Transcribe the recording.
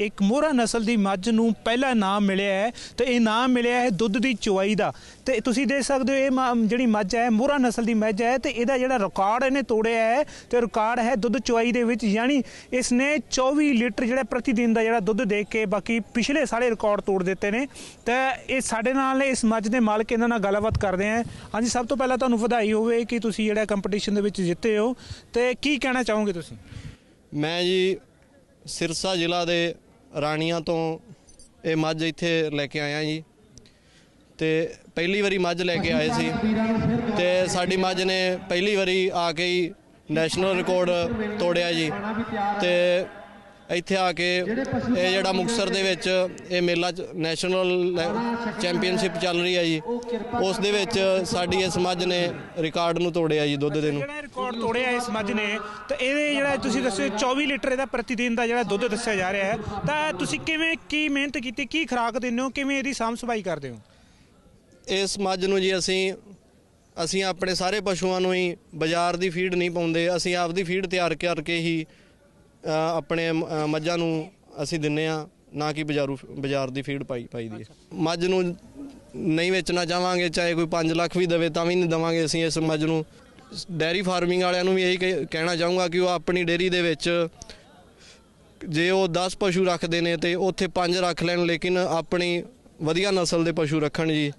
ਇੱਕ ਮੋਹਰਾ ਨਸਲ ਦੀ ਮੱਝ ਨੂੰ ਪਹਿਲਾ ਨਾਮ ਮਿਲਿਆ ਹੈ ਤੇ ਇਹ ਨਾਮ ਮਿਲਿਆ ਹੈ ਦੁੱਧ ਦੀ ਚੁਆਈ ਦਾ। ਤੇ ਤੁਸੀਂ ਦੇਖ ਸਕਦੇ ਹੋ ਇਹ ਮ- ਜਿਹੜੀ ਮੱਝ ਹੈ, ਮੋਹਰਾ ਨਸਲ ਦੀ ਮੱਝ ਹੈ ਤੇ ਇਹਦਾ ਜਿਹੜਾ ਰਿਕਾਰਡ ਇਹਨੇ ਤੋੜਿਆ ਹੈ ਤੇ ਰਿਕਾਰਡ ਹੈ ਦੁੱਧ ਚੁਆਈ ਦੇ ਵਿੱਚ। ਯਾਨੀ ਇਸ ਨੇ 24 ਲੀਟਰ ਜਿਹੜਾ ਪ੍ਰਤੀ ਦਿਨ ਦਾ ਜਿਹੜਾ ਦੁੱਧ ਦੇ ਕੇ ਬਾਕੀ ਪਿਛਲੇ ਸਾਰੇ ਰਿਕਾਰਡ ਤੋੜ ਦਿੱਤੇ ਨੇ। ਤੇ ਇਹ ਸਾਡੇ ਨਾਲ ਨੇ, ਇਸ ਮੱਝ ਦੇ ਮਾਲਕ ਇਹਨਾਂ ਨਾਲ ਗੱਲਬਾਤ ਕਰਦੇ ਆ। ਹਾਂਜੀ, ਸਭ ਤੋਂ ਪਹਿਲਾਂ ਤੁਹਾਨੂੰ ਵਧਾਈ ਹੋਵੇ ਕਿ ਤੁਸੀਂ ਜਿਹੜਾ ਕੰਪੀਟੀਸ਼ਨ ਦੇ ਵਿੱਚ ਜਿੱਤੇ ਹੋ। ਤੇ ਕੀ ਕਹਿਣਾ ਚਾਹੋਗੇ ਤੁਸੀਂ? ਮੈਂ ਜੀ ਸਿਰਸਾ ਜ਼ਿਲ੍ਹਾ ਦੇ ਰਾਣੀਆਂ ਤੋਂ ਇਹ ਮੱਝ ਇੱਥੇ ਲੈ ਕੇ ਆਇਆ ਜੀ। ਤੇ ਪਹਿਲੀ ਵਾਰੀ ਮੱਝ ਲੈ ਕੇ ਆਏ ਸੀ। ਤੇ ਸਾਡੀ ਮੱਝ ਨੇ ਪਹਿਲੀ ਵਾਰੀ ਆ ਕੇ ਹੀ ਨੈਸ਼ਨਲ ਰਿਕਾਰਡ ਤੋੜਿਆ ਜੀ। ਤੇ ਇੱਥੇ ਆ ਕੇ ਇਹ ਜਿਹੜਾ ਮੁਕਸਰ ਦੇ ਵਿੱਚ ਇਹ ਮੇਲਾ ਨੈਸ਼ਨਲ ਚੈਂਪੀਅਨਸ਼ਿਪ ਚੱਲ ਰਹੀ ਹੈ ਜੀ। ਉਸ ਦੇ ਵਿੱਚ ਸਾਡੀ ਇਸ ਮੱਝ ਨੇ ਰਿਕਾਰਡ ਨੂੰ ਤੋੜਿਆ ਜੀ ਦੁੱਧ ਦੇ ਨੂੰ। ਜਿਹੜਾ ਰਿਕਾਰਡ ਤੋੜਿਆ ਇਸ ਮੱਝ ਨੇ ਤੇ ਇਹਦੇ ਜਿਹੜਾ ਤੁਸੀਂ ਦੱਸਿਓ 24 ਲੀਟਰ ਇਹਦਾ ਪ੍ਰਤੀ ਦਿਨ ਦਾ ਜਿਹੜਾ ਦੁੱਧ ਦੱਸਿਆ ਜਾ ਰਿਹਾ ਹੈ ਤਾਂ ਤੁਸੀਂ ਕਿਵੇਂ ਕੀ ਮਿਹਨਤ ਕੀਤੀ ਕੀ ਖੁਰਾਕ ਦਿੰਦੇ ਹੋ ਕਿਵੇਂ ਇਹਦੀ ਸਾਂਭ ਸੰਭਾਈ ਕਰਦੇ ਹੋ? ਇਸ ਮੱਝ ਨੂੰ ਜੀ ਅਸੀਂ ਅਸੀਂ ਆਪਣੇ ਸਾਰੇ ਪਸ਼ੂਆਂ ਨੂੰ ਹੀ ਬਾਜ਼ਾਰ ਦੀ ਫੀਡ ਨਹੀਂ ਪਾਉਂਦੇ ਅਸੀਂ ਆਪਦੀ ਫੀਡ ਤਿਆਰ ਕਰਕੇ ਹੀ ਆਪਣੇ ਮੱਝਾਂ ਨੂੰ ਅਸੀਂ ਦਿੰਨੇ ਆ ਨਾ ਕਿ ਬਾਜ਼ਾਰੂ ਬਾਜ਼ਾਰ ਦੀ ਫੀਡ ਪਾਈ ਪਾਈ ਦੀ ਮੱਝ ਨੂੰ ਨਹੀਂ ਵੇਚਣਾ ਚਾਹਾਂਗੇ ਚਾਹੇ ਕੋਈ 5 ਲੱਖ ਵੀ ਦੇਵੇ ਤਾਂ ਵੀ ਨਹੀਂ ਦੇਵਾਂਗੇ ਅਸੀਂ ਇਸ ਮੱਝ ਨੂੰ। ਡੈਰੀ ਫਾਰਮਿੰਗ ਵਾਲਿਆਂ ਨੂੰ ਵੀ ਇਹੀ ਕਹਿ- ਕਹਿਣਾ ਚਾਹੂੰਗਾ ਕਿ ਉਹ ਆਪਣੀ ਡੇਅਰੀ ਦੇ ਵਿੱਚ ਜੇ ਉਹ 10 ਪਸ਼ੂ ਰੱਖਦੇ ਨੇ ਤੇ ਉੱਥੇ 5 ਰੱਖ ਲੈਣ ਲੇਕਿਨ ਆਪਣੀ ਵਧੀਆ ਨਸਲ ਦੇ ਪਸ਼ੂ ਰੱਖਣ ਜੀ।